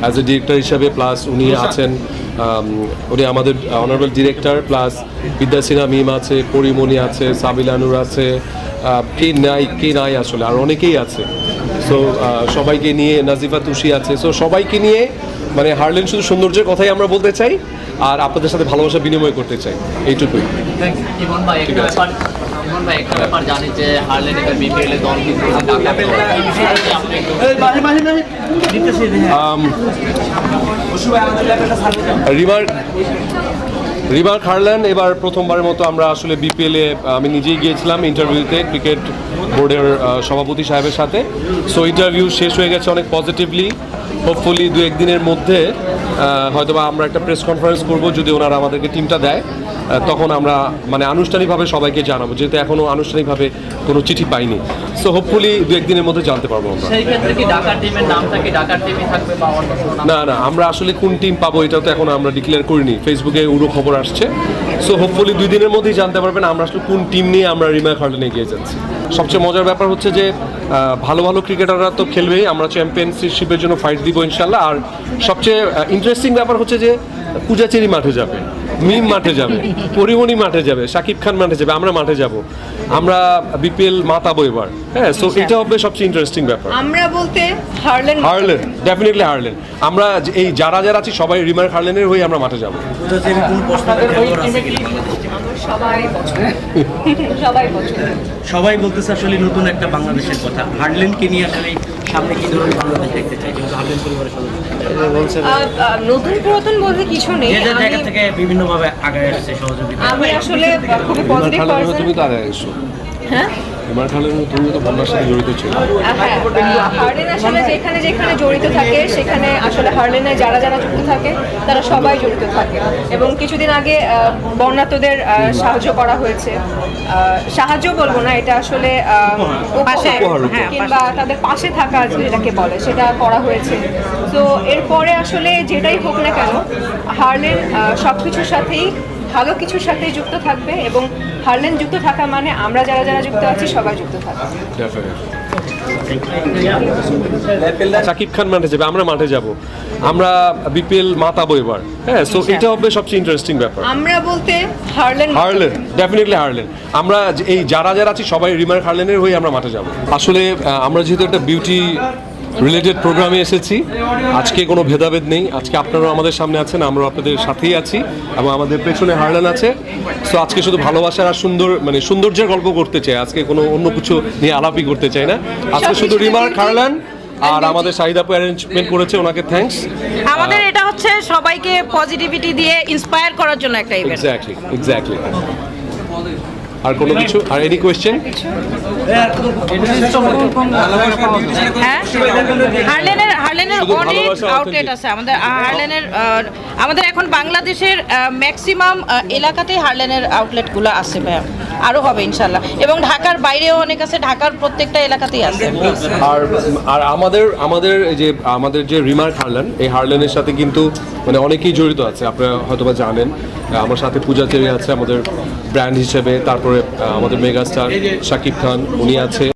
As a director হিসাবে plus উনি আছেন উনি আমাদের অনারেবল ডিরেক্টর প্লাস বিদ্যা সিনহা মিম আছে পরিমণি আছে সাবিলানুর আছে কে নাই কে নাই আসলে আর অনেকেই আছে। সো সবাইকে নিয়ে নাজিফা তুষি আছে। সো সবাইকে নিয়ে মানে হারলেন শুধু সৌন্দর্যের কথাই আমরা বলতে চাই আর আপনাদের সাথে ভালোবাসা বিনিময় করতে চাই। এইটুকুই। ঠিক আছে। ব্যাপার জানি যে হারলেন এবার বিপিএল এ দল কিন্তু রিভার রিমার খারলেন এবার প্রথমবারের মতো আমরা আসলে বিপিএলে আমি নিজেই গিয়েছিলাম ইন্টারভিউতে ক্রিকেট বোর্ডের সভাপতি সাহেবের সাথে। সো ইন্টারভিউ শেষ হয়ে গেছে অনেক পজিটিভলি হোপফুলি দু একদিনের মধ্যে হয়তোবা আমরা একটা প্রেস কনফারেন্স করব যদি ওনারা আমাদেরকে টিমটা দেয় তখন আমরা মানে আনুষ্ঠানিকভাবে সবাইকে জানাব যেহেতু এখনও আনুষ্ঠানিকভাবে কোনো চিঠি পাইনি। সো হোপফুলি দু একদিনের মধ্যে জানতে পারব আমরা। না না আমরা আসলে কোন টিম পাবো এটা তো এখন আমরা ডিক্লেয়ার করিনি। ফেসবুকে উড়ো খবর আসছে। সো হোপফুলি দুই দিনের মধ্যেই জানতে পারবেন আমরা আসলে কোন টিম নিয়ে আমরা রিমা খার্ডেনে এগিয়ে যাচ্ছি। সবচেয়ে মজার ব্যাপার হচ্ছে যে ভালো ভালো ক্রিকেটাররা তো খেলবেই আমরা চ্যাম্পিয়নশিপের জন্য ফাইট দিব ইনশাল্লাহ আর সবচেয়ে ইন্টারেস্টিং ব্যাপার হচ্ছে যে পূজাচেরি মাঠে যাবে মিম মাঠে যাবে পরিমণি মাঠে যাবে শাকিব খান মাঠে যাবে আমরা মাঠে যাব। আমরা বিপিএল মাতাবো এবার হ্যাঁ? সো এটা হবে সবচেয়ে ইন্টারেস্টিং ব্যাপার। আমরা বলতে হারলেন হারলেন ডেফিনেটলি হারলেন। আমরা যে- এই যারা যারা আছি সবাই রিমার হারলেনের হয়ে আমরা মাঠে যাব। সবাই পছন্দ। সবাই পছন্দ। সবাই বলতেছে আসলে নতুন একটা বাংলাদেশের কথা। হার্ডল্যান্ডকে নিয়ে আসলে সামনে কি ধরনের বাংলাদেশ দেখতে চাই যেহেতু হার্ডল্যান্ড পরিবারের নতুন পুরাতন বলতে কিছু নেই। যে জায়গা থেকে বিভিন্নভাবে আগায় আসছে সহযোগিতা। আমি আসলে খুবই পজিটিভ পারসন তুমি তো আগে এসো হ্যাঁ? রিমার খালেনের তুমি তো বন্যার সাথে জড়িত ছিল। হ্যাঁ হার্লেন আসলে যেখানে যেখানে জড়িত থাকে সেখানে আসলে হার্লেনে যারা যারা যুক্ত থাকে তারা সবাই জড়িত থাকে। এবং কিছুদিন আগে আহ, সাহায্য করা হয়েছে। সাহায্য বলব না এটা আসলে উপহার। কিংবা তাদের পাশে থাকা যেটাকে বলে সেটা করা হয়েছে। তো এরপরে আসলে যেটাই হোক না কেন হার্লেন সব কিছুর সাথেই ভালো কিছুর সাথেই যুক্ত থাকবে এবং হার্লেন যুক্ত থাকা মানে আমরা যারা যারা যুক্ত আছি সবাই যুক্ত থাকবে। সাকিব খান মাঠে যাবে আমরা মাঠে যাব। আমরা বিপিএল মাতাবো এবার। হ্যাঁ সো এটা হবে সবচেয়ে ইন্টারেস্টিং ব্যাপার। আমরা বলতে হারলেন হারলেন ডেফিনেটলি হারলেন। আমরা যে- এই যারা যারা আছি সবাই রিমার হারলেনের হয়ে আমরা মাঠে যাব। আসলে আমরা যেহেতু একটা বিউটি রিলেটেড প্রোগ্রামে এসেছি। আজকে কোনো ভেদাভেদ নেই। আজকে আপনারাও আমাদের সামনে আছেন আমরাও আপনাদের সাথেই আছি এবং আমাদের পেছনে হারলেন আছে। সো আজকে শুধু ভালোবাসার আর সুন্দর মানে সৌন্দর্যের গল্প করতে চাই। আজকে কোনো অন্য কিছু নিয়ে আলাপই করতে চাই না। আজকে শুধু রিমার হারলেন আর আমাদের শাহিদাপু অ্যারেঞ্জমেন্ট করেছে ওনাকে থ্যাঙ্কস আমাদের এটা হচ্ছে সবাইকে পজিটিভিটি দিয়ে ইন্সপায়ার করার জন্য একটা ইভেন্ট এক্স্যাক্টলি এক্স্যাক্টলি আর কোনো কিছু? আর এনি কোয়েশ্চেন হ্যাঁ। হারলেনের শুধু অনেক আউটলেট আছে। আমাদের আহ, আমাদের এখন বাংলাদেশের ম্যাক্সিমাম এলাকাতেই হারলেনের আউটলেটগুলো আছে ভাইয়া। আরও হবে ইনশাল্লাহ এবং ঢাকার বাইরেও অনেক আছে ঢাকার প্রত্যেকটা এলাকাতেই আছে। আর আর আমাদের আমাদের যে আমাদের যে রিমার্ক হারলেন এই হারলেনের সাথে কিন্তু মানে অনেকেই জড়িত আছে আপনারা হয়তোবা জানেন। আমার সাথে পূজা চেরি আছে আমাদের ব্র্যান্ড হিসেবে তারপরে আমাদের মেগাস্টার শাকিব খান উনি আছে।